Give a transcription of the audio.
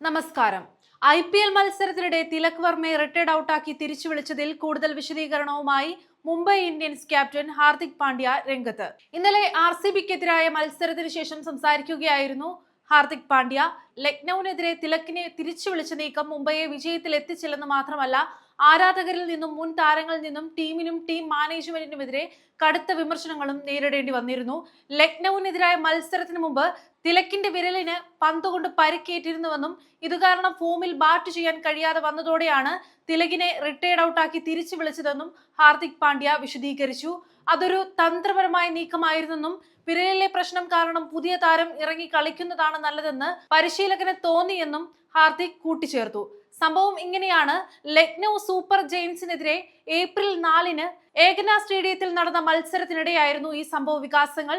നമസ്കാരം. I P L മത്സരത്തിനിടെ Tilak വർമ്മയെ retired ഔട്ടാക്കി തിരിച്ചു വിളിച്ചതിൽ കൂടുതൽ വിശദീകരണവുമായി മുംബൈ ഇന്ത്യൻസ് ക്യാപ്റ്റൻ ഹാർദിക് പാണ്ഡ്യ രംഗത്ത്. ഇന്നലെ ആർ സി ബിക്കെതിരായ മത്സരത്തിന് ശേഷം സംസാരിക്കുകയായിരുന്നു ഹാർദിക് പാണ്ഡ്യ. ലക്നൌവിനെതിരെ തിലക്കിനെ തിരിച്ചു വിളിച്ച നീക്കം മുംബൈയെ വിജയത്തിൽ എത്തിച്ചില്ലെന്ന് മാത്രമല്ല ആരാധകരിൽ നിന്നും മുൻ താരങ്ങളിൽ നിന്നും ടീമിനും ടീം മാനേജ്മെന്റിനുമെതിരെ കടുത്ത വിമർശനങ്ങളും നേരിടേണ്ടി വന്നിരുന്നു. ലക്നൌവിനെതിരായ മത്സരത്തിന് മുമ്പ് തിലക്കിന്റെ വിരലിന് പന്തുകൊണ്ട് പരിക്കേറ്റിരുന്നുവെന്നും ഇത് കാരണം ഫോമിൽ ബാറ്റ് ചെയ്യാൻ കഴിയാതെ വന്നതോടെയാണ് തിലകിനെ റിട്ടയർഡ് ഔട്ടാക്കി തിരിച്ചു വിളിച്ചതെന്നും ഹാർദിക് പാണ്ഡ്യ വിശദീകരിച്ചു. അതൊരു തന്ത്രപരമായ നീക്കമായിരുന്നെന്നും വിരലിലെ പ്രശ്നം കാരണം പുതിയ താരം ഇറങ്ങി കളിക്കുന്നതാണ് നല്ലതെന്ന് പരിശീലകന് തോന്നിയെന്നും ഹാർദിക് കൂട്ടിച്ചേർത്തു. സംഭവം ഇങ്ങനെയാണ്. ലക്നൗ സൂപ്പർ ജെയിൻസിനെതിരെ ഏപ്രിൽ നാലിന് ഏകന സ്റ്റേഡിയത്തിൽ നടന്ന മത്സരത്തിനിടെയായിരുന്നു ഈ സംഭവ വികാസങ്ങൾ.